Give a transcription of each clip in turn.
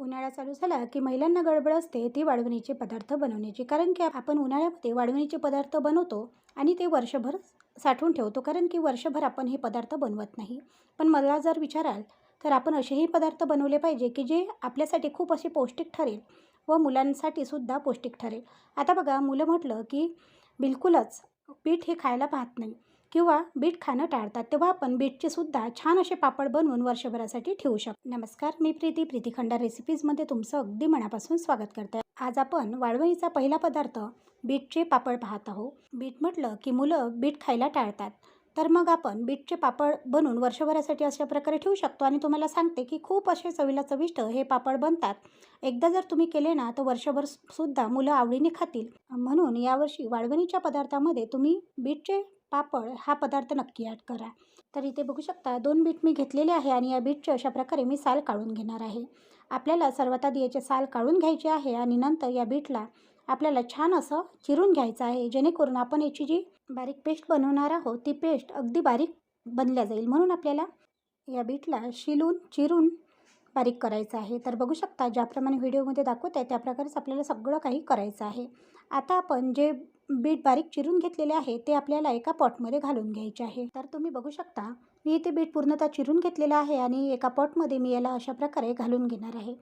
उन्हाळा चालू झाला की महिलांना गडबड असते ती वाढवणीचे पदार्थ बनवण्याची. कारण की आपण उन्हाळ्यामध्ये वाढवणीचे पदार्थ बनवतो आणि ते वर्षभर साठवून ठेवतो. कारण की वर्षभर आपण हे पदार्थ बनवत नाही. पण मला जर विचाराल तर आपण असेही पदार्थ बनवले पाहिजे की जे आपल्यासाठी खूप असे पौष्टिक ठरेल व मुलांसाठी सुद्धा पौष्टिक ठरेल. आता बघा मुलं म्हटलं की बिलकुलच पीठ हे खायला पाहत नाही. किंवा बीट खाणं टाळतात तेव्हा आपण बीटचे सुद्धा छान असे पापड बनवून वर्षभरासाठी ठेवू शकतो. नमस्कार मी प्रीती. प्रीतीखंडा रेसिपीजमध्ये तुमचं अगदी मनापासून स्वागत करते. आज आपण वाळवणीचा पहिला पदार्थ बीटचे पापड पाहत आहोत. बीट म्हटलं की मुलं बीट खायला टाळतात. तर मग आपण बीटचे पापड बनवून वर्षभरासाठी अशा प्रकारे ठेवू शकतो आणि तुम्हाला सांगते की खूप असे चवीला चविष्ट हे पापड बनतात. एकदा जर तुम्ही केले ना तर वर्षभर सुद्धा मुलं आवडीने खातील. म्हणून यावर्षी वाळवणीच्या पदार्थामध्ये तुम्ही बीटचे पापड हा पदार्थ नक्की ॲड करा. तर इथे बघू शकता दोन बीट मी घेतलेले आहे आणि या बीटचे अशा प्रकारे मी साल काढून घेणार आहे. आपल्याला सर्वात आधी याचे साल काढून घ्यायचे आहे आणि नंतर या बीटला आपल्याला छान असं चिरून घ्यायचं आहे जेणेकरून आपण याची जी बारीक पेस्ट बनवणार आहोत ती पेस्ट अगदी बारीक बनल्या जाईल. म्हणून आपल्याला या बीटला शिलून चिरून बारीक करायचं आहे. तर बघू शकता ज्याप्रमाणे व्हिडिओमध्ये दाखवत आहे त्याप्रकारेच आपल्याला सगळं काही करायचं आहे. आता आपण जे बीट बारीक चिरून घेतलेले आहे ते आपल्याला एका पॉटमध्ये घालून घ्यायचे आहे. तर तुम्ही बघू शकता मी इथे बीट पूर्णतः चिरून घेतलेलं आहे आणि एका पॉटमध्ये मी याला अशा प्रकारे घालून घेणार आहे.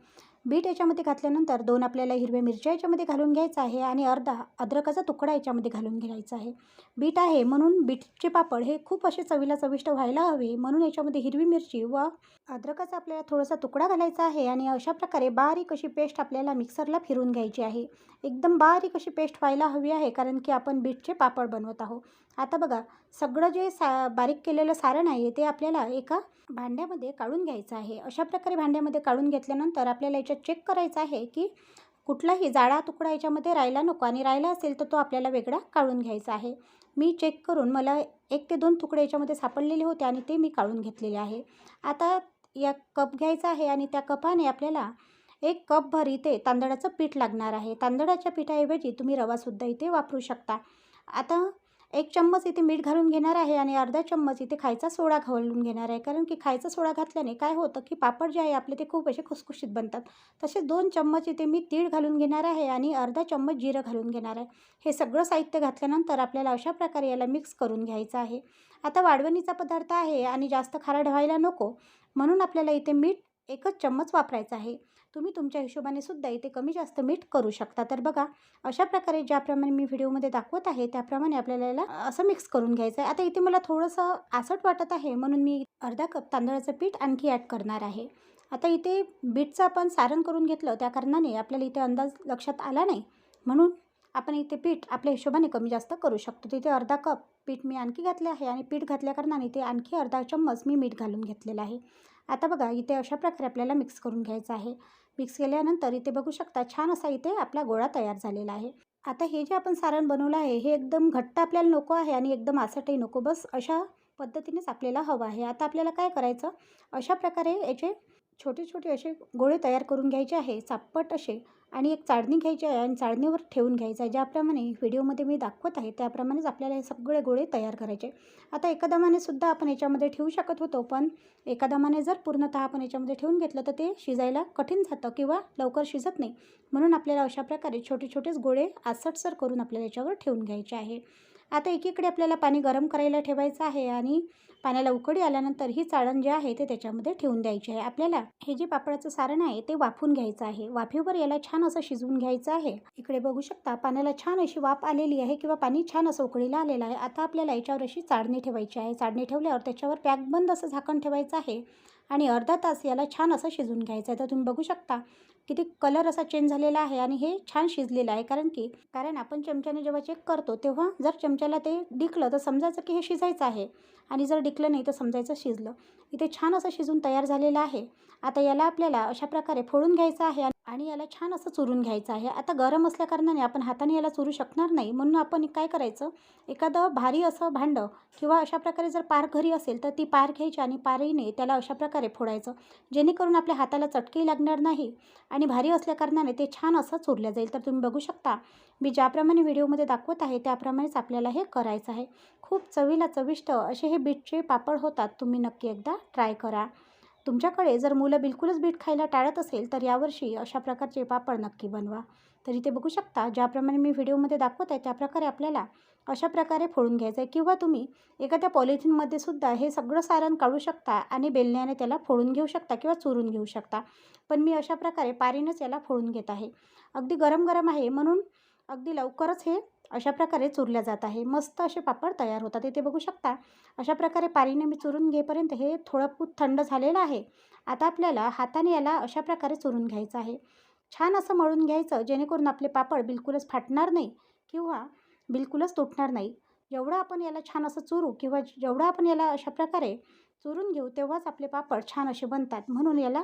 बीट याच्यामध्ये घातल्यानंतर दोन आपल्याला हिरव्या मिरच्या याच्यामध्ये घालून घ्यायचा आहे आणि अर्धा अद्रकाचा तुकडा याच्यामध्ये घालून घ्यायचा आहे. बीट आहे म्हणून बीटचे पापड हे खूप असे चवीला चविष्ट व्हायला हवे. म्हणून याच्यामध्ये हिरवी मिरची व अद्रकाचा आपल्याला थोडासा तुकडा घालायचा आहे आणि अशा प्रकारे बारीक अशी पेस्ट आपल्याला मिक्सरला फिरून घ्यायची आहे. एकदम बारीक अशी पेस्ट व्हायला हवी आहे कारण की आपण बीटचे पापड बनवत आहोत. आता बघा सगळं जे सा बारीक केलेलं सारण आहे ते आपल्याला एका भांड्यामध्ये काढून घ्यायचं आहे. अशा प्रकारे भांड्यामध्ये काढून घेतल्यानंतर आपल्याला याच्यात चेक करायचं आहे की कुठलाही जाडा तुकडा याच्यामध्ये राहिला नको आणि राहिला असेल तर तो आपल्याला वेगळा काढून घ्यायचा आहे. मी चेक करून मला एक ते दोन तुकडे याच्यामध्ये सापडलेले होते आणि ते मी काढून घेतलेले आहे. आता या कप घ्यायचा आहे आणि त्या कपाने आपल्याला एक कपभर इथे तांदळाचं पीठ लागणार आहे. तांदळाच्या पिठाऐवजी तुम्ही रवासुद्धा इथे वापरू शकता. आता एक चम्मच इथे मीठ घालून घेणार आहे आणि अर्धा चम्मच इथे खायचा सोडा घालून घेणार आहे. कारण की खायचा सोडा घातल्याने काय होतं की पापड जे आहे आपले ते खूप असे खुसखुशीत बनतात. तसेच दोन चम्मच इथे मी तीळ घालून घेणार आहे आणि अर्धा चम्मच जिरं घालून घेणार आहे. हे सगळं साहित्य घातल्यानंतर आपल्याला अशा प्रकारे याला मिक्स करून घ्यायचं आहे. आता वाढवणीचा पदार्थ आहे आणि जास्त खारा व्हायला नको. म्हणून आपल्याला इथे मीठ एकच चम्मच वापरायचा आहे. तुम्ही तुमच्या हिशोबाने सुद्धा इथे कमी जास्त मीठ करू शकता. तर बघा अशा प्रकारे ज्याप्रमाणे मी व्हिडिओमध्ये दाखवत आहे त्याप्रमाणे आपल्याला याला असं मिक्स करून घ्यायचं आहे आता इथे मला थोडंसं आसट वाटत आहे म्हणून मी अर्धा कप तांदळाचं पीठ आणखी ॲड करणार आहे. आता इथे बीटचं आपण सारण करून घेतलं त्या कारणाने आपल्याला इथे अंदाज लक्षात आला नाही. म्हणून आपण इथे पीठ आपल्या हिशोबाने कमी जास्त करू शकतो. तिथे अर्धा कप पीठ मी आणखी घातले आहे आणि पीठ घातल्या कारणाने इथे आणखी अर्धा चम्मच मी मीठ घालून घेतलेलं आहे. आता बघा इथे अशा प्रकारे आपल्याला मिक्स करून घ्यायचं आहे. मिक्स केल्यानंतर इथे बघू शकता छान असा इथे आपला गोळा तयार झालेला आहे. आता हे जे आपण सारण बनवलं आहे हे एकदम घट्ट आपल्याला नको आहे आणि एकदम आसटही नको. बस अशा पद्धतीनेच आपल्याला हवं आहे. आता आपल्याला काय करायचं? अशा प्रकारे याचे छोटे छोटे असे गोळे तयार करून घ्यायचे आहे चापट असे आणि एक चाळणी घ्यायची आहे आणि चाळणीवर ठेवून घ्यायचं आहे. ज्याप्रमाणे व्हिडिओमध्ये मी दाखवत आहे त्याप्रमाणेच आपल्याला हे सगळे गोळे तयार करायचे. आता एका दमाने सुद्धा आपण याच्यामध्ये ठेवू शकत होतो पण एका दमाने जर पूर्णतः आपण याच्यामध्ये ठेवून घेतलं तर ते शिजायला कठीण जातं किंवा लवकर शिजत नाही. म्हणून आपल्याला अशा प्रकारे छोटे छोटेच गोळे आसटसर करून आपल्याला याच्यावर ठेवून घ्यायचे आहे. आता एकीकडे आपल्याला पाणी गरम करायला ठेवायचं आहे आणि पाण्याला उकळी आल्यानंतर ही चाळण जे आहे ते त्याच्यामध्ये ठेवून द्यायची आहे. आपल्याला हे जे पापडाचं सारण आहे ते वाफून घ्यायचं आहे. वाफेवर याला छान असं शिजवून घ्यायचं आहे. इकडे बघू शकता पाण्याला छान अशी वाफ आलेली आहे किंवा पाणी छान असं उकळीला आलेलं आहे. आता आपल्याला याच्यावर अशी चाळणी ठेवायची आहे. चाळणी ठेवल्यावर त्याच्यावर पॅक बंद असं झाकण ठेवायचं आहे आणि अर्धा तास याला छान असं शिजवून घ्यायचं आहे. तर तुम्ही बघू शकता किती कलर असा चेंज झालेला आहे आणि हे छान शिजलेलं आहे. कारण की कारण आपण चमच्याने जेव्हा चेक करतो तेव्हा जर चमच्याला ते डिकलं तर समजायचं की हे शिजायचं आहे. आणि जर डिकलं नाही तर समजायचं शिजलं. इथे छान असं शिजून तयार झालेलं आहे. आता याला आपल्याला अशा प्रकारे फोडून घ्यायचं आहे आणि याला छान असं चुरून घ्यायचं आहे. आता गरम असल्याकारणाने आपण हाताने याला चुरू शकणार नाही. म्हणून आपण काय करायचं? एखादं भारी असं भांडं किंवा अशा प्रकारे जर पार घरी असेल तर ती पार घ्यायची आणि पारीने त्याला अशा प्रकारे फोडायचं. जेणेकरून आपल्या हाताला चटकेही लागणार नाही आणि भारी असल्याकारणाने ते छान असं चुरलं जाईल. तर तुम्ही बघू शकता मी ज्याप्रमाणे व्हिडिओमध्ये दाखवत आहे त्याप्रमाणेच आपल्याला हे करायचं आहे. खूप चवीला चविष्ट असे हे बीटचे पापड होतात. तुम्ही नक्की एकदा ट्राय करा. तुमच्याकडे जर मुलं बिलकुलच बीट खायला टाळत असेल तर यावर्षी अशा प्रकारचे पापड नक्की बनवा. तर इथे बघू शकता ज्याप्रमाणे मी व्हिडिओमध्ये दाखवत आहे त्याप्रकारे आपल्याला अशा प्रकारे फोडून घ्यायचं आहे किंवा तुम्ही एखाद्या पॉलिथिनमध्ये सुद्धा हे सगळं सारण काढू शकता आणि बेलण्याने त्याला फोडून घेऊ शकता किंवा चुरून घेऊ शकता. पण मी अशा प्रकारे पारीनंच याला फोडून घेत आहे. अगदी गरम गरम आहे म्हणून अगदी लवकरच हे अशा प्रकारे चुरल्या जात आहे. मस्त असे पापड तयार होतात. इथे बघू शकता अशा प्रकारे पारीने मी चुरून घेईपर्यंत हे थोडं खूप थंड झालेलं आहे. आता आपल्याला हाताने याला अशा प्रकारे चुरून घ्यायचं आहे. छान असं मळून घ्यायचं जेणेकरून आपले पापड बिलकुलच फाटणार नाही किंवा बिलकुलच तुटणार नाही. जेवढं आपण याला छान असं चुरू किंवा जेवढं आपण याला अशा प्रकारे चुरून घेऊ तेव्हाच आपले पापड छान असे बनतात. म्हणून याला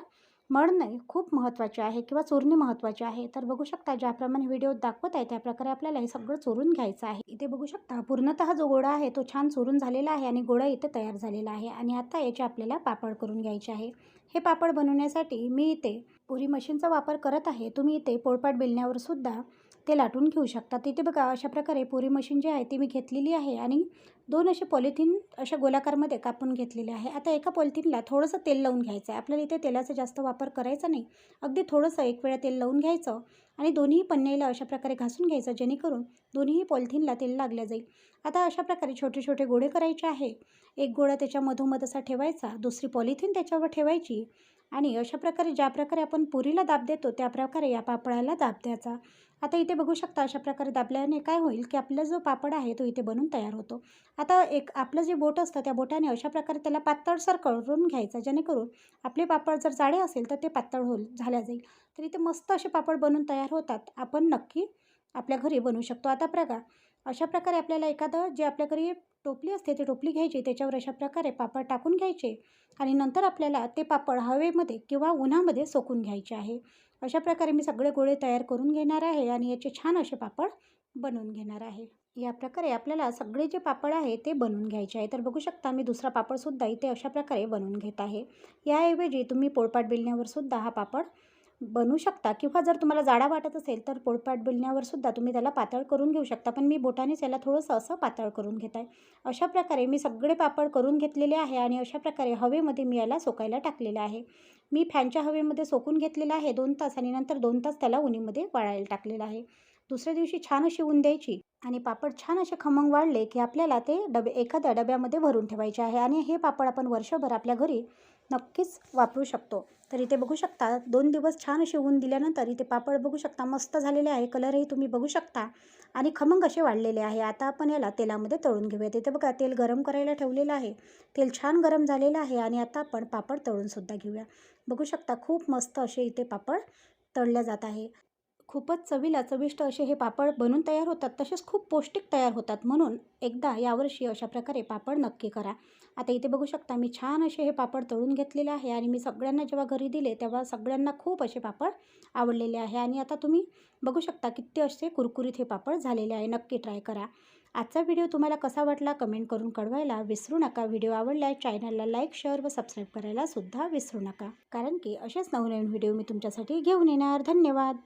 मळणे खूप महत्त्वाचे आहे किंवा चोरणे महत्त्वाचे आहे. तर बघू शकता ज्याप्रमाणे व्हिडिओत दाखवत आहे त्याप्रकारे आपल्याला हे सगळं चोरून घ्यायचं आहे. इथे बघू शकता पूर्णतः जो गोळा आहे तो छान चोरून झालेला आहे आणि गोळा इथे तयार झालेला आहे आणि आता याचे आपल्याला पापड करून घ्यायचे आहे. हे पापड बनवण्यासाठी मी इथे पुरी मशीनचा वापर करत आहे. तुम्ही इथे पोळपाट बेलण्यावर सुद्धा ते लाटून घेऊ शकता. तिथे बघा अशा प्रकारे पुरी मशीन जी आहे ती मी घेतलेली आहे आणि दोन असे पॉलिथिन अशा गोलाकारमध्ये कापून घेतलेले आहे. आता एका पॉलिथिनला थोडंसं तेल लावून घ्यायचं आहे. आपल्याला इथे तेलाचा जास्त वापर करायचा नाही. अगदी थोडंसं एक वेळा तेल लावून घ्यायचं आणि दोन्ही पन्नेला अशा प्रकारे घासून घ्यायचं जेणेकरून दोन्ही पॉलिथिनला तेल लागलं जाईल. आता अशा प्रकारे छोटे छोटे गोळे करायचे आहे. एक गोळा त्याच्या मधोमध असा ठेवायचा दुसरी पॉलिथिन त्याच्यावर ठेवायची आणि अशा प्रकारे ज्या प्रकारे आपण पुरीला दाब देतो त्या प्रकारे या पापडाला दाब द्यायचा. आता इथे बघू शकता अशा प्रकारे दाबल्याने काय होईल की आपला जो पापड आहे तो इथे बनून तयार होतो. आता एक आपलं जे बोट असतं त्या बोटाने अशा प्रकारे त्याला पातळसर करून घ्यायचा जेणेकरून आपले पापड जर जाडे असेल तर ते पातळ होईल झाल्या जाईल. तर इथे मस्त असे पापड बनून तयार होतात. आपण नक्की आपल्या घरी बनवू शकतो. आता प्रकार अशा प्रकारे आपल्याला एखादं जे आपल्या घरी टोपली असते ती टोपली घ्यायची त्याच्यावर अशा प्रकारे पापड टाकून घ्यायचे आणि नंतर आपल्याला ते पापड हवेमध्ये किंवा उन्हामध्ये सोकून घ्यायचे आहे. अशा प्रकारे मी सगळे गोळे तयार करून घेणार आहे आणि याचे छान असे पापड बनवून घेणार आहे. या प्रकारे आपल्याला सगळे जे पापड आहे ते बनवून घ्यायचे आहे. तर बघू शकता मी दुसरा पापडसुद्धा इथे अशा प्रकारे बनवून घेत आहे. याऐवजी तुम्ही पोळपाट बेलण्यावरसुद्धा हा पापड बनवू शकता किंवा जर तुम्हाला जाडा वाटत असेल तर पोळपाट बिलण्यावर सुद्धा तुम्ही त्याला पातळ करून घेऊ शकता. पण मी बोटानेच याला थोडंसं असं पातळ करून घेत आहे. अशा प्रकारे मी सगळे पापड करून घेतलेले आहे आणि अशा प्रकारे हवेमध्ये मी याला सोकायला टाकलेलं आहे. मी फॅनच्या हवेमध्ये सोकून घेतलेलं आहे दोन तास आणि नंतर दोन तास त्याला उन्हीमध्ये वाळायला टाकलेलं आहे. दुसऱ्या दिवशी छान अशी ऊन द्यायची आणि पापड छान असे खमंग वाढले की आपल्याला ते डबे एखाद्या डब्यामध्ये भरून ठेवायचे आहे आणि हे पापड आपण वर्षभर आपल्या घरी नक्कीच वापरू शकतो. तर इथे बघू शकता दोन दिवस छान असे ऊन दिल्यानंतर इथे पापड बघू शकता मस्त झालेले आहे. कलरही तुम्ही बघू शकता. आणि खमंग असे वाढलेले आहे. आता आपण याला तेलामध्ये तळून घेऊयात. इथे बघा तेल गरम करायला ठेवलेलं आहे. तेल छान गरम झालेलं आहे आणि आता आपण पापड तळूनसुद्धा घेऊया. बघू शकता खूप मस्त असे इथे पापड तळल्या जात आहे. खूपच चवीला चविष्ट असे हे पापड बनून तयार होतात. तसेच खूप पौष्टिक तयार होतात. म्हणून एकदा यावर्षी अशा प्रकारे पापड नक्की करा. आता इथे बघू शकता मी छान असे हे पापड तळून घेतलेले आहे आणि मी सगळ्यांना जेव्हा घरी दिले तेव्हा सगळ्यांना खूप असे पापड आवडलेले आहे. आणि आता तुम्ही बघू शकता किती असे कुरकुरीत हे पापड झालेले आहे. नक्की ट्राय करा. आजचा व्हिडिओ तुम्हाला कसा वाटला कमेंट करून कळवायला विसरू नका. व्हिडिओ आवडल्यास चॅनलला लाईक शेअर व सबस्क्राईब करायला सुद्धा विसरू नका. कारण की असेच नवनवीन व्हिडिओ मी तुमच्यासाठी घेऊन येणार. धन्यवाद!